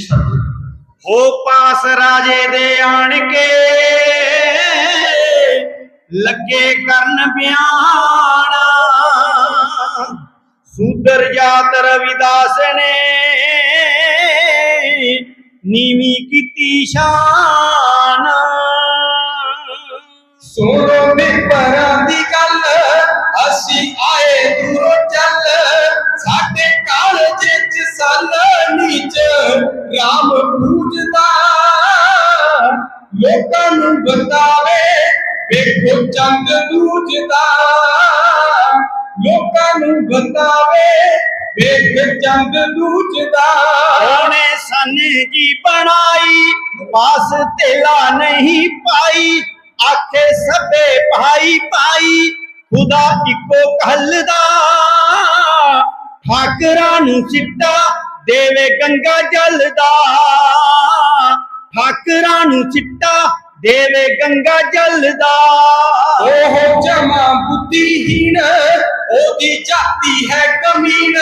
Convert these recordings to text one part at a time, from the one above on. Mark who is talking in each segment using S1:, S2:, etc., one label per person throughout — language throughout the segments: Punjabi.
S1: ਇਹ
S2: ਹੋ ਪਾਸ ਰਾਜੇ ਦੇ ਆਣ ਕੇ ਲੱਗੇ ਕਰਨ ਬਿਆਨ ਸੂਦਰ ਜਾਤ ਰਵਿਦਾਸ ਨੇ ਨੀਵੀਂ ਕੀਤੀ ਸ਼ਾਨ।
S1: ਸੁਣੋ ਪਰਾਂ ਦੀ ਗੱਲ। ਬਤਾਵੇ ਵੇਖ ਚੰਦ ਦੂਜਦਾ।
S2: ਉਹਨੇ ਸਾਨੇ ਜੀ ਬਣਾਈ ਪਾਸ ਤੇਲਾ ਨਹੀਂ ਪਾਈ ਆਖੇ ਸਭੇ ਭਾਈ ਭਾਈ ਖੁਦਾ ਇੱਕੋ ਕਹਲਦਾ ਠਾਕਰਾਂ ਨੂੰ ਸਿੱਟਾ ਦੇਵੇ ਗੰਗਾ ਜਲਦਾ ਠਾਕਰਾਂ ਨੂੰ ਸਿੱਟਾ ਦੇਵੇ ਗੰਗਾ ਜਲਦਾ
S1: ਉਹ ਜਮਾ ਬੁੱਧੀਹੀਣ ਉਹਦੀ ਜਾਤੀ ਹੈ ਕਮੀਨ,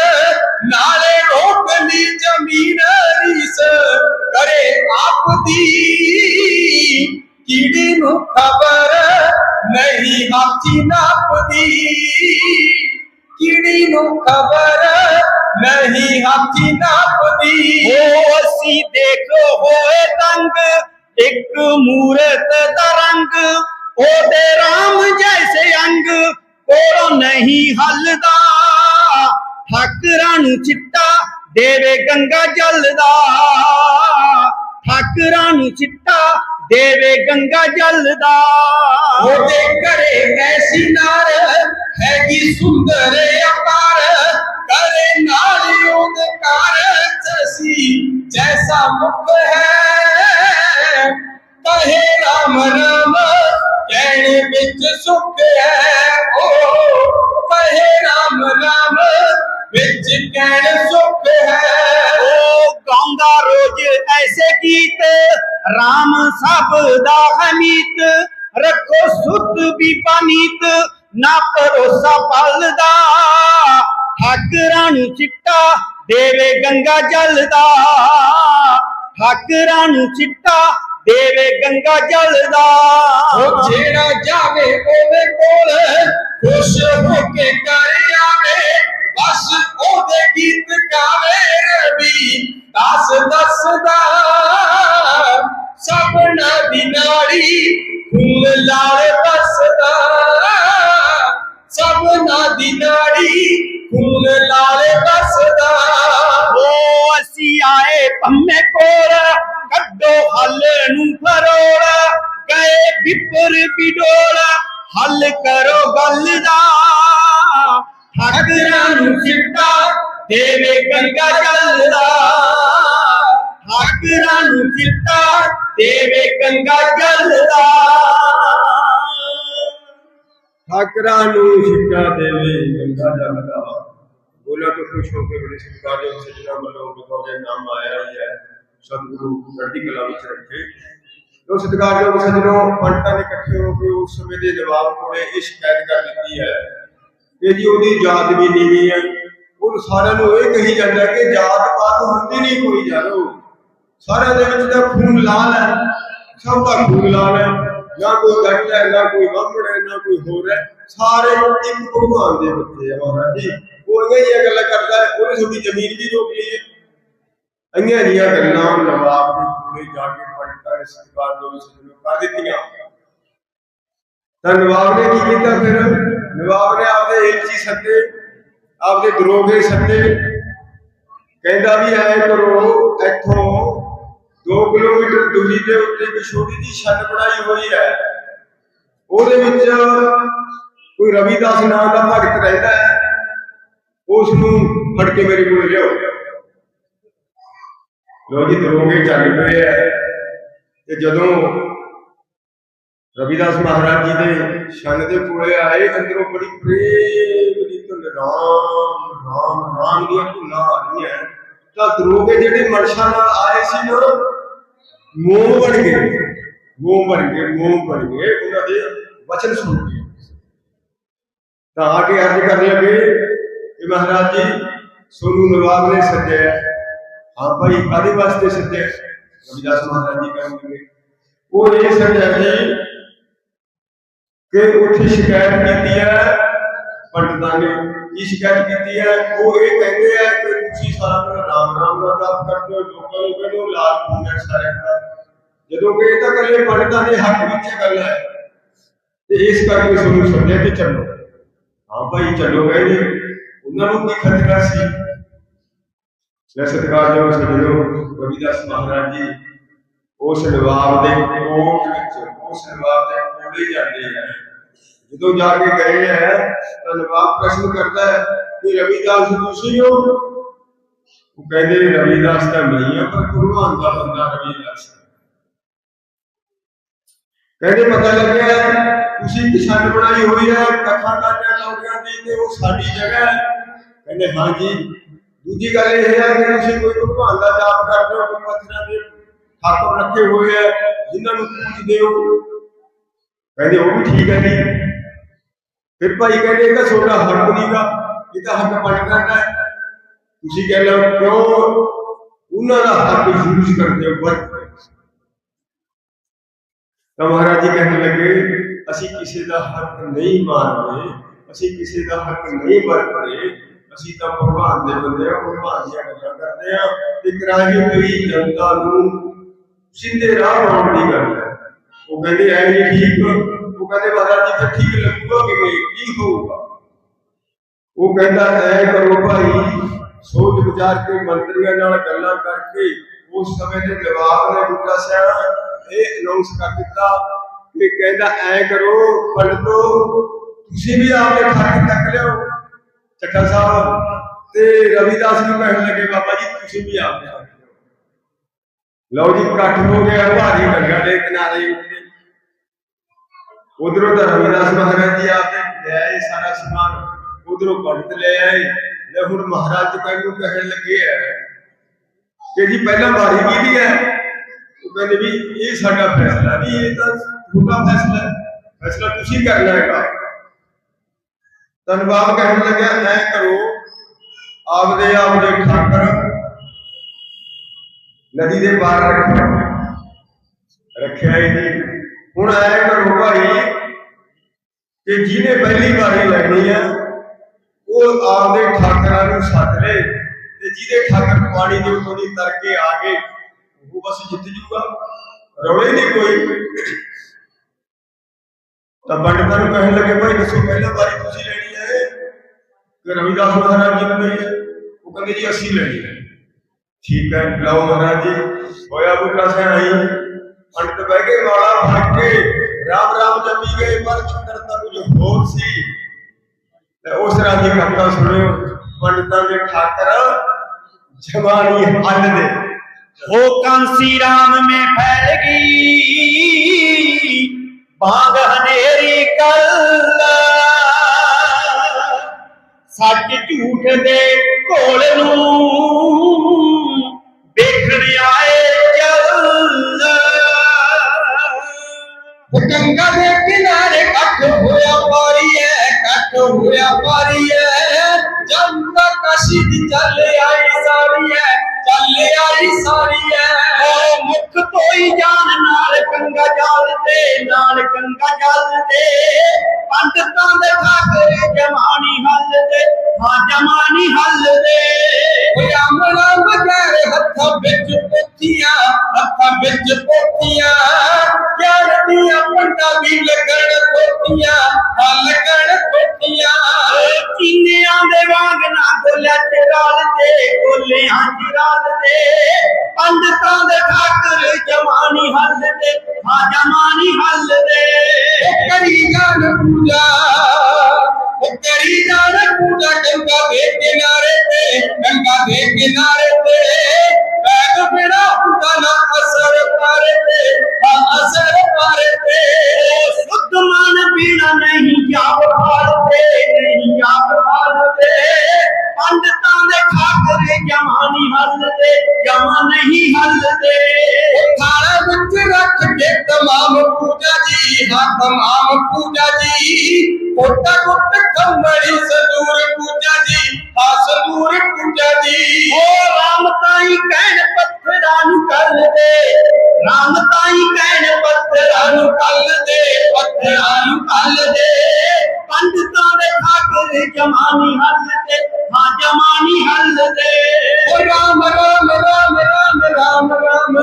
S1: ਨਾਲੇ ਰੋਕ ਲਈ ਜ਼ਮੀਨ ਰੀਸ। ਕਰੇ ਆਪ ਦੀ ਕੀੜੀ ਨੂੰ ਖਬਰ ਨਹੀਂ, ਹਾਥੀ ਨਾਪਦੀ। ਕੀੜੀ ਨੂੰ ਖਬਰ ਨਹੀਂ, ਹਾਥੀ ਨਾਪਦੀ।
S2: ਉਹ ਅਸੀਂ ਦੇਖ ਹੋਏ ਤੰਗ, ਇੱਕ ਮੂਰਤ ਦਾ ਰੰਗ, ਉਹਦੇ ਰਾਮ ਜੈਸੇ ਅੰਗ। ਕੋਲੋਂ ਨਹੀਂ ਹੱਲਦਾ। ਠਾਕਰਾਂ ਨੂੰ ਚਿੱਟਾ ਦੇਵੇ ਗੰਗਾ ਜਲਦਾ। ਠਾਕਰਾਂ ਨੂੰ ਚਿੱਟਾ ਦੇਵੇ ਗੰਗਾ ਜਲਦਾ।
S1: ਉਹਦੇ ਘਰੇ ਐਸੀ ਨਾਰ ਹੈਗੀ ਸੁੰਦਰ ਅਪਾਰ। ਕਹਿਣ ਸੁਖ ਹੈ।
S2: ਉਹ ਗਾਉਂਦਾ ਰੋਜ਼ ਐਸੇ ਗੀਤ RAM ਸਭ ਦਾ ਹਮੀਤ ਰੱਖੋ ਸੁਤ ਵੀ ਪਨੀਤ ਨਾ ਭਰੋਸਾ ਪਲਦਾ। ਠਾਕਰਾਂ ਨੂੰ ਚਿੱਟਾ ਦੇਵੇ ਗੰਗਾ ਜਲਦਾ। ਠਾਕਰਾਂ ਨੂੰ ਚਿੱਟਾ ਦੇਵੇ ਗੰਗਾ ਜਲਦਾ।
S1: ਉਹ ਜਿਹੜਾ ਜਾਵੇ ਉਹਦੇ ਕੋਲ ਖੁਸ਼ ਹੋ ਕੇ ਕਰ ਆਵੇ। ਬਸ ਉਹਦੇ ਗੀਤ ਗਾਵੇ ਰਵੀ। ਦਸ, ਦਸਦਾ ਸਭਨਾ ਦੀ ਨਾੜੀ ਖੂਨ ਲਾਲ ਬਸਦਾ ਸਭਨਾ ਦੀ ਨਾੜੀ ਖੂਨ ਲਾਲ ਬਸਦਾ
S2: ਉਹ ਅਸੀਂ ਆਏ ਪੰਮੇ ਕੋਲ, ਕੱਢੋ ਹੱਲ ਨੂੰ ਫਰੋੜ ਗਏ ਵਿਪਰ ਬਿਡੋਲ ਹੱਲ ਕਰੋ ਗੱਲ ਦਾ। ਠਾਕਰਾਂ ਨੂੰ ਸਿੱਟਾ, ਦੇਵੇ ਗੰਗਾ ਜਲਦਾ ਠਾਕਰਾਂ ਨੂੰ ਸਿੱਟਾ, ਦੇਵੇ ਗੰਗਾ ਜਲਦਾ
S3: ਠਾਕਰਾਂ ਨੂੰ ਸਿੱਖਿਆ ਦੇਵੇ ਗੰਗਾ ਜਲਦਾ ਬੋਲਾ ਤੋਂ ਖੁਸ਼ ਹੋ ਕੇ ਬੜੇ ਸਤਿਕਾਰਯੋਗ ਸਜਣਾ ਵੱਲੋਂ ਬਤੌਰੇ ਨਾਮ ਆਇਆ ਹੈ, ਸਤਿਗੁਰੂ ਚੜ੍ਹਦੀ ਕਲਾ ਵਿੱਚ ਰੱਖੇ। ਲੋ, ਸਤਿਕਾਰਯੋਗ ਸਜਣੋ ਪੰਡਤਾਂ ਨੇ ਇਕੱਠੇ ਹੋ ਕੇ ਉਸ ਸਮੇਂ ਦੇ ਜਵਾਬ ਕੋਲੇ ਇਹ ਸ਼ਿਕਾਇਤ ਕਰ ਦਿੱਤੀ ਹੈ ਕਿ ਜੀ ਉਹਦੀ ਜਾਤ ਵੀ ਨੀਵੀਂ ਹੈ। ਉਹ ਸਾਰਿਆਂ ਨੂੰ ਇਹ ਕਹੀ ਜਾਂਦਾ ਕਿ ਜਾਤ ਪਾਤ ਹੁੰਦੀ ਨਹੀਂ ਕੋਈ ਜਾਨੋ ਸਾਰਿਆਂ ਦੇ ਵਿੱਚ ਤਾਂ ਖੂਨ ਲਾਲ ਹੈ। ਸਭ ਦਾ ਖੂਨ ਲਾਲ ਹੈ। ਨਾ ਕੋਈ ਗੱਟ ਹੈ ਨਾ ਕੋਈ ਬਾਹਮਣ ਹੈ ਨਾ ਕੋਈ ਹੋਰ ਹੈ। ਸਾਰੇ ਇੱਕ ਭਗਵਾਨ ਦੇ ਬੱਚੇ ਆ ਮਹਾਰਾਜ ਜੀ। ਉਹ ਇਹ ਜਿਹੀਆਂ ਗੱਲਾਂ ਕਰਦਾ ਹੈ, ਉਹਨੇ ਤੁਹਾਡੀ ਜ਼ਮੀਨ ਵੀ ਰੋਕ ਲਈ ਹੈ। ਅੰਗਿਆਂ ਦੀਆਂ ਗੱਲਾਂ ਨਵਾਬ ਦੇ ਕੋਲੇ ਜਾ ਕੇ ਪੰਡਤਾਂ ਨੇ ਸਤਿਕਾਰ ਦੋ ਸਜਣੋ ਕਰ ਦਿੱਤੀਆਂ। ਤਾਂ ਨਵਾਬ ਨੇ ਕੀ ਕੀਤਾ ਫਿਰ? ਨਵਾਬ ਨੇ ਆਪਦੇ ਏਲਚੀ ਸੱਦੇ, ਆਪਦੇ ਦਰੋਗੇ ਸੱਦੇ। ਕਹਿੰਦਾ ਵੀ ਐ ਕਰੋ, ਇੱਥੋਂ 2 ਕਿਲੋਮੀਟਰ ਦੂਰੀ ਦੇ ਉੱਤੇ ਇੱਕ ਛੋਟੀ ਜਿਹੀ ਛੱਤ ਬਣਾਈ ਹੋਈ ਹੈ। ਉਹਦੇ ਵਿੱਚ ਕੋਈ ਰਵੀਦਾਸ ਨਾਂ ਦਾ ਭਗਤ ਰਹਿੰਦਾ ਹੈ। ਉਸ ਨੂੰ ਫੜ ਕੇ ਮੇਰੇ ਕੋਲ ਲਿਆਓ। ਲੋ ਜੀ ਦਰੋਗੇ ਚੱਲ ਪਏ ਐ ਤੇ ਜਦੋਂ ਰਵਿਦਾਸ ਮਹਾਰਾਜ ਜੀ ਦੇ ਛੰਨ ਦੇ ਕੋਲੇ ਆਏ, ਅੰਦਰੋਂ ਬੜੀ ਪ੍ਰੇਮ ਦੀ ਧੁਨ, ਰਾਮ ਰਾਮ ਰਾਮ ਦੀਆਂ ਧੁਨਾਂ ਆ ਰਹੀਆਂ ਤਾਂ ਦਰੋਗੇ ਜਿਹੜੇ ਮਨਸ਼ਾ ਨਾਲ ਆਏ ਸੀ ਨਾ, ਮੋਹ ਬਣ ਗਏ। ਮੋਹ ਬਣ ਗਏ, ਮੋਹ ਬਣ ਗਏ, ਉਹਨਾਂ ਦੇ ਵਚਨ ਸੁਣ ਕੇ ਤਾਂ ਆ ਕੇ ਅਰਜ਼ ਕਰਨ ਲੱਗੇ ਕਿ ਮਹਾਰਾਜ ਜੀ, ਸੋਨੂੰ ਨਵਾਬ ਨੇ ਸੱਦਿਆ ਹਾਂ। ਭਾਈ ਕਾਦੇ ਵਾਸਤੇ ਸੱਦਿਆ ਰਵਿਦਾਸ ਮਹਾਰਾਜ ਜੀ ਕਹਿੰਦੇ ਉਹ ਇਹ ਸੱਦਿਆ ਜੀ ਕਿ ਉੱਥੇ ਸ਼ਿਕਾਇਤ ਕੀਤੀ ਹੈ ਪੰਡਤਾਂ ਨੇ ਕੀ ਸ਼ਿਕਾਇਤ ਕੀਤੀ ਹੈ। ਉਹ ਇਹ ਕਹਿੰਦੇ ਆ ਕਿ ਤੁਸੀਂ ਸਾਰਾ ਦਿਨ ਰਾਮ ਰਾਮ ਦਾ ਜਪ ਕਰਦੇ ਹੋ, ਲੋਕਾਂ ਨੂੰ ਕਹਿੰਦੇ ਹੋ ਲਾਲ ਪੂਜਾ ਸਾਰਿਆਂ ਜਦੋਂ ਕਿ ਇਹ ਤਾਂ ਇਕੱਲੇ ਪੰਡਤਾਂ ਦੇ ਹੱਕ ਵਿੱਚ ਗੱਲ ਹੈ। ਤੇ ਇਸ ਕਰਕੇ ਤੁਹਾਨੂੰ ਸੱਦਿਆ ਕਿ ਚੱਲੋ। ਹਾਂ ਭਾਈ, ਚੱਲੋ ਕਹਿੰਦੇ ਉਹਨਾਂ ਨੂੰ ਕੀ ਖਤਰਾ ਸੀ? ਲੈ ਸਤਿਕਾਰਯੋਗ ਸਜਣੋ ਰਵਿਦਾਸ ਮਹਾਰਾਜ ਜੀ ਉਸ ਨਵਾਬ ਦੇ ਕੋਟ ਵਿੱਚ ਉਸ ਨਵਾਬ ਦੇ ਕੋਲੇ ਜਾਂਦੇ ਹੈ ਜਦੋਂ ਜਾ ਕੇ ਗਏ ਹੈ ਤਾਂ ਨਵਾਬ ਪ੍ਰਸ਼ਨ ਕਰਦਾ ਹੈ ਕਿ ਰਵਿਦਾਸ ਤੁਸੀਂ ਹੋ ਉਹ ਕਹਿੰਦੇ ਰਵਿਦਾਸ ਤਾਂ ਮੈਂ ਹੀ ਹਾਂ ਪਰ ਭਗਵਾਨ ਦਾ ਬੰਦਾ ਰਵਿਦਾਸ ਹੈ ਕਹਿੰਦੇ ਪਤਾ ਲੱਗਿਆ ਤੁਸੀਂ ਕਿਸ਼ਨ ਬਣਾਈ ਹੋਈ ਹੈ ਕਥਾ ਕਰਨਾ ਲਾਉਂਦਿਆਂ ਦੀ ਤੇ ਉਹ ਸਾਡੀ ਜਗ੍ਹਾ ਹੈ ਕਹਿੰਦੇ ਹਾਂ ਜੀ ਦੂਜੀ ਗੱਲ ਇਹ ਹੈ ਕਿ ਤੁਸੀਂ ਕੋਈ ਭਗਵਾਨ ਦਾ ਜਾਪ ਕਰਦੇ ਹੋ ਕੋਈ ਪੱਥਰਾਂ ਦੇ ਠਾਕੁਰ ਰੱਖੇ ਹੋਏ ਹੈ ਜਿਨ੍ਹਾਂ ਨੂੰ ਪੂਜਦੇ ਹੋ ਕਹਿੰਦੇ ਉਹ ਵੀ ਠੀਕ ਹੈ ਜੀ। ਫਿਰ ਭਾਈ ਕਹਿੰਦੇ ਇਹ ਤਾਂ ਤੁਹਾਡਾ ਹੱਕ ਨਹੀਂਗਾ ਇਹ ਤਾਂ ਹੱਕ ਪੰਡਤਾਂ ਦਾ ਹੈ। ਤੁਸੀਂ ਕਹਿ ਲਓ, ਕਿਉਂ? ਉਹਨਾਂ ਦਾ ਹੱਕ ਯੂਜ਼ ਕਰਦੇ ਹੋ ਵਰਤਦੇ ਤਾਂ ਮਹਾਰਾਜ ਜੀ ਕਹਿਣ ਲੱਗੇ, ਅਸੀਂ ਕਿਸੇ ਦਾ ਹੱਕ ਨਹੀਂ ਮਾਰਦੇ ਅਸੀਂ ਕਿਸੇ ਦਾ ਹੱਕ ਨਹੀਂ ਵਰਤਦੇ, ਅਸੀਂ ਤਾਂ ਭਗਵਾਨ ਦੇ ਬੰਦੇ ਆ ਭਗਵਾਨ ਦੀਆਂ ਗੱਲਾਂ ਕਰਦੇ ਆ ਤੇ ਕਰਾਹੀ ਹੋਈ ਜਨਤਾ ਨੂੰ, ਸਿੱਧੇ ਰਾਹ ਪਾਉਣ ਦੀ ਗੱਲ ਹੈ। ਉਹ ਕਹਿੰਦੇ ਐ ਠੀਕ, ਉਹ ਕਹਿੰਦੇ ਮਹਾਰਾਜ ਜੀ, ਫਿਰ ਠੀਕ ਲੱਗੂਗਾ ਕਿਵੇਂ? ਕੀ ਹੋਊਗਾ? ਉਹ ਕਹਿੰਦਾ, ਐ ਕਰੋ ਭਾਈ, ਸੋਚ ਵਿਚਾਰ ਕੇ ਮੰਤਰੀਆਂ ਨਾਲ ਗੱਲਾਂ ਕਰਕੇ ਉਸ ਸਮੇਂ ਦੇ ਨਵਾਬ ਨੇ ਬੁੱਢਾ ਸਿਆਣਾ ਇਹ ਅਨਾਉਂਸ ਕਰ ਦਿੱਤਾ ਕਿ ਕਹਿੰਦਾ, ਐ ਕਰੋ ਪੰਡਤੋ ਤੁਸੀਂ ਵੀ ਆਪਣੇ ਖਾਤੇ ਤੱਕ ਲਿਓ ਚੱਠਾ ਸਾਹਿਬ ਤੇ ਰਵਿਦਾਸ ਨੂੰ ਕਹਿਣ ਲੱਗੇ, ਬਾਬਾ ਜੀ, ਤੁਸੀਂ ਵੀ ਆਪਣੇ ਤੱਕ ਲਓ ਜੀ, ਇਕੱਠ ਹੋ ਗਿਆ, ਭਾਰੀ ਗੰਗਾ ਦੇ ਕਿਨਾਰੇ ਉੱਤੇ। ਉਧਰੋਂ ਤਾਂ ਰਵਿਦਾਸ ਮਹਾਰਾਜ ਜੀ ਆਪੇ ਲੈ ਆਏ ਸਾਰਾ ਸਮਾਨ, ਉਧਰੋਂ ਪੰਡਤ ਲੈ ਆਏ। ਲੈ ਹੁਣ ਮਹਾਰਾਜ ਜੀ ਕਹਿੰਦੇ ਕਹਿਣ ਲੱਗੇ ਹੈ ਕਿ ਜੀ ਪਹਿਲਾਂ ਵਾਰੀ ਕਿਹਦੀ ਹੈ? ਉਹ ਕਹਿੰਦੇ ਵੀ ਇਹ ਸਾਡਾ ਫੈਸਲਾ ਨਹੀਂ ਇਹ ਤਾਂ ਤੁਹਾਡਾ ਫੈਸਲਾ ਫੈਸਲਾ ਤੁਸੀਂ ਕਰਨਾ ਹੈਗਾ। ਤਾਂ ਕਹਿਣ ਲੱਗਿਆ, ਐ ਕਰੋ, ਆਪਦੇ ਆਪਦੇ ਠਾਕਰ ਨਦੀ ਦੇ ਪਾਰ ਰੱਖਿਆ। ਰੱਖਿਆ ਹੀ ਨਹੀਂ। ਹੁਣ ਐ ਕਰੋ ਭਾਈ ਕਿ ਜਿਹਨੇ ਪਹਿਲੀ ਵਾਰੀ ਲੈਣੀ ਆ, ਉਹ ਆਪਦੇ ਠਾਕਰਾਂ ਨੂੰ ਸੱਦ ਲੈ ਤੇ ਜਿਹਦੇ ਠਾਕਰ ਪਾਣੀ ਦੇ ਉੱਤੋਂ ਦੀ ਤਰ ਕੇ ਆ ਗਏ, ਉਹ ਬਸ ਜਿੱਤ ਜੂਗਾ, ਰੌਲੇ ਨਹੀਂ ਕੋਈ। ਤਾਂ ਪੰਡਤਾਂ ਨੂੰ ਕਹਿਣ ਲੱਗੇ, ਭਾਈ ਦੱਸੋ ਪਹਿਲਾਂ ਵਾਰੀ ਤੁਸੀਂ ਲੈਣੀ ਹੈ ਕਿ ਰਵਿਦਾਸ ਮਹਾਰਾਜ ਜੀ ਨੂੰ ਲਈ ਹੈ ਉਹ ਕਹਿੰਦੇ ਜੀ, ਅਸੀਂ ਲੈਣੀ ਹੈ ਠੀਕ ਹੈ, ਲਓ ਮਹਾਰਾਜ ਜੀ, ਹੋਇਆ ਬੁੱਢਾ ਸਿਆਣਾ ਹੀ ਪੰਡਤ ਬਹਿ ਕੇ ਮਾਲਾ ਫੜ ਕੇ ਰਾਮ ਰਾਮ ਜਪੀ ਗਏ, ਪਰ ਅੰਦਰ ਤਾਂ ਕੁਝ ਹੋਰ ਸੀ ਤੇ ਉਸ ਰਾਤ ਦੀ ਕਥਾ ਸੁਣਿਓ, ਪੰਡਤਾਂ ਦੇ ਠਾਕਰ ਜਵਾਨੀ ਹੱਦ ਦੇ
S2: ਹੋ ਕਾਂਸੀ ਰਾਮ ਮੈਂ ਫੈਲ ਗਈ ਬਾਗ ਹਨੇਰੀ ਕੱਲ। ਸੱਚ ਝੂਠ ਦੇ ਕੋਲ ਨੂੰ
S1: ਕੱਟ ਹੋਇਆ ਪਾਰੀ ਐ ਜੰਦਾ ਕਾਸ਼ੀ ਦੀ ਚੱਲ ਆਈ ਸਾਰੀ ਐ ਚੱਲ ਆਈ ਸਾਰੀ ਐ
S2: ਤੋਈ ਜਾਣ ਨਾਲ ਕੰਗਾ ਜਲ ਦੇ ਨਾਲ ਕੰਗਾ ਜਲ ਦੇ ਪੰਡਤਾਂ ਦੇ ਠਾਕਰੇ ਜਮਾਨੀ ਹੱਲ ਦੇ ਹਾਂ ਜਮਾਨੀ ਹੱਲ ਦੇ
S1: ਆਮਲਾ ਬਗੈਰ ਹੱਥਾਂ ਵਿੱਚ ਪੋਥੀਆਂ ਹੱਥਾਂ ਵਿੱਚ ਪੋਥੀਆਂ ਗਿਆਨ ਦੀਆਂ ਪੰਡਾ ਵੀ ਲੱਗਣ ਪੋਥੀਆਂ ਹਾਂ ਲੱਗਣ ਪੋਥੀਆਂ
S2: ਚੀਨਿਆਂ ਦੇ ਵਾਂਗ ਨਾ ਗੋਲਿਆ ਚ ਰਲ ਦੇ ਗੋਲਿਆਂ ਚ ਰਲ ਦੇ ਪੰਡਤਾਂ ਦੇ ਠਾਕਰ ਜਮਾਨੀ ਹੱਲ ਦੇ ਹਾਂ ਜਮਾਨੀ ਹੱਲ ਦੇ
S1: ਉਹ ਕਰੀ ਜਾਨ ਪੂਜਾ ਉਹ ਕਰੀ ਜਾਨ ਪੂਜਾ ਗੰਗਾ ਦੇ ਕਿਨਾਰੇ ਤੇ ਗੰਗਾ ਦੇ ਕਿਨਾਰੇ ਤੇ ਪੈਗ ਬਿਨਾ ਹੁੰਦਾ ਨਾ ਅਸਰ ਪਾਰੇ ਤੇ ਹਾਂ ਅਸਰ ਪਾਰੇ ਤੇ।
S2: ਸੁਧ ਮਨ ਪੀਣਾ ਨਹੀਂ ਜਾਪ ਭਾਲਦੇ ਨਹੀਂ ਜਾਪ ਭਾਲਦੇ ਪੰਡਤਾਂ ਦੇ ਠਾਕਰ ਜਮਾਨੀ ਹੱਲ ਦੇ ਜਮਾ ਨਹੀਂ ਹੱਲ ਦੇ
S1: ਉਹ ਥਾਲਾ ਵਿੱਚ ਰੱਖ ਕੇ ਤਮਾਮ ਪੂਜਾ ਜੀ ਹਾਂ ਤਮਾਮ ਪੂਜਾ ਜੀ। ਕੋਟਾ ਕੁੱਟ ਆ ਸੰਦੂਰ ਪੂਜਾ
S2: ਰਾਮ ਤਾਈ ਕਹਿਣ ਪੱਥਰਾਂ ਨੂੰ ਕੱਲ ਦੇ। ਰਾਮ ਤਾਈ ਕਹਿਣ ਪੱਥਰਾਂ ਨੂੰ ਕੱਲ ਦੇ, ਪੱਥਰਾਂ ਨੂੰ ਕੱਲ ਦੇ। ਪੰਡਤਾਂ ਦੇ ਠਾਕਰ ਜਮਾਨੀ ਹੱਲ ਦੇ, ਹਾਂ ਜਮਾਨੀ ਹੱਲ ਦੇ।
S1: ਓ ਰਾਮ ਰਾਮ ਰਾਮ ਰਾਮ ਰਾਮ ਰਾਮ।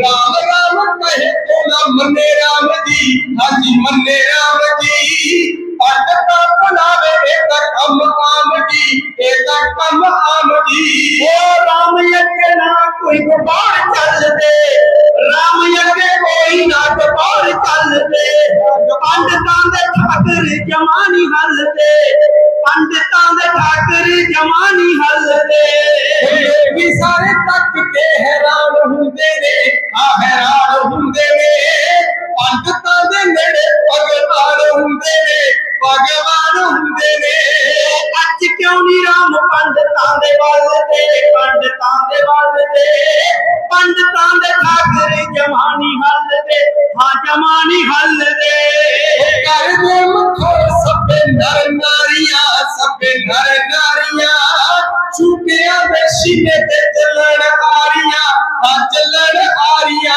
S1: ਰਾਮ ਰਾਮ ਕਹੇ ਤੋ ਨਾ ਮੰਨੇ ਰਾਮ ਜੀ, ਹਾਂਜੀ ਮੰਨੇ ਰਾਮ ਜੀ। ਅੱਡ ਤਾਂ ਇਹ ਤਾਂ
S2: ਠਾਕਰ ਜਮਾਨੀ ਹੱਲਦੇ
S1: ਇਹ ਵੀ ਸਾਰੇ ਤੱਕ ਕੇ ਹੈਰਾਨ ਸੀਨੇ ਤੇ ਚੱਲਣ ਆਰੀਆਂ ਆ ਚੱਲਣ ਆਰੀਆਂ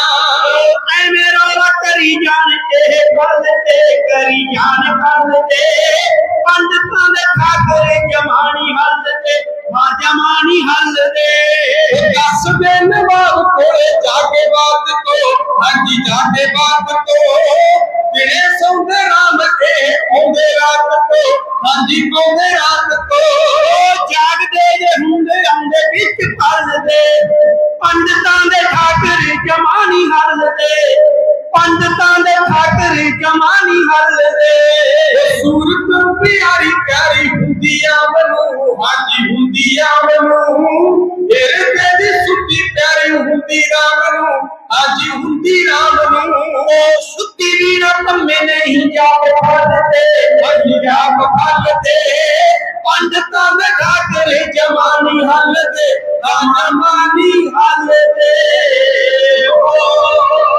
S2: ਐਵੇਂ ਰੌਲਾ ਕਰੀ ਜਾਣ ਇਹ ਗੱਲ ਤੇ ਕਰੀ ਜਾਣ ਗੱਲ ਤੇ। ਪੰਡਤਾਂ ਦੇ ਠਾਕਰ ਜਮਾਨੀ ਹੱਲ ਤੇ ਹਾਂ ਜਮਾਨੀ ਹੱਲ ਦੇ
S1: ਦਸ ਦੇ ਨਵਾਬ ਕੋਲੇ ਜਾ ਕੇ ਬਾਤ ਕੋ ਹਾਂਜੀ ਜਾ ਕੇ ਬਾਤ ਕੋ ਜਿਹੜੇ ਸੌਂਦੇ ਰਾਮ ਤੇ, ਆਉਂਦੇ ਰਾਤ ਕੋ ਹਾਂਜੀ ਆਉਂਦੇ ਰਾਤ ਕੋ
S2: ਜਾਗਦੇ ਜੇ ਹੁੰਦੇ ਆਉਂਦੇ ਵਿੱਚ ਪਲ ਦੇ ਪੰਡਤਾਂ ਦੇ ਠਾਕਰ ਜਮਾਨੀ ਹੱਲ ਪੰਡਤਾਂ ਦੇ ਠਾਕਰ ਜਮਾਨੀ ਹੱਲ ਦੇ
S1: ਸੂਰਤ ਪਿਆਰੀ ਪਿਆਰੀ ਹੁੰਦੀ ਆ ਮਨੂੰ। ਹਾਂਜੀ, ਹੁੰਦੀ ਆ ਮਨੂੰ। ਤੇਰੇ ਤੇ ਦੀ ਸੁੱਤੀ ਪਿਆਰੀ ਹੁੰਦੀ ਰਾਮ ਅੱਜ ਹੁੰਦੀ ਰਾਮ ਨੂੰ।
S2: ਉਹ ਸੁੱਤੀ ਵੀ ਨਾ ਪੰਮੇ ਨਹੀਂ ਜਾਪ
S1: ਫਲਦੇ ਵਹੀ ਜਾਪ ਫਲਦੇ
S2: ਪੰਡਤਾਂ ਦੇ ਕਰੇ ਜਮਾਨੀ ਹੱਲਦੇ ਆ
S1: ਜਮਾਨੀ ਹੱਲਦੇ। ਓ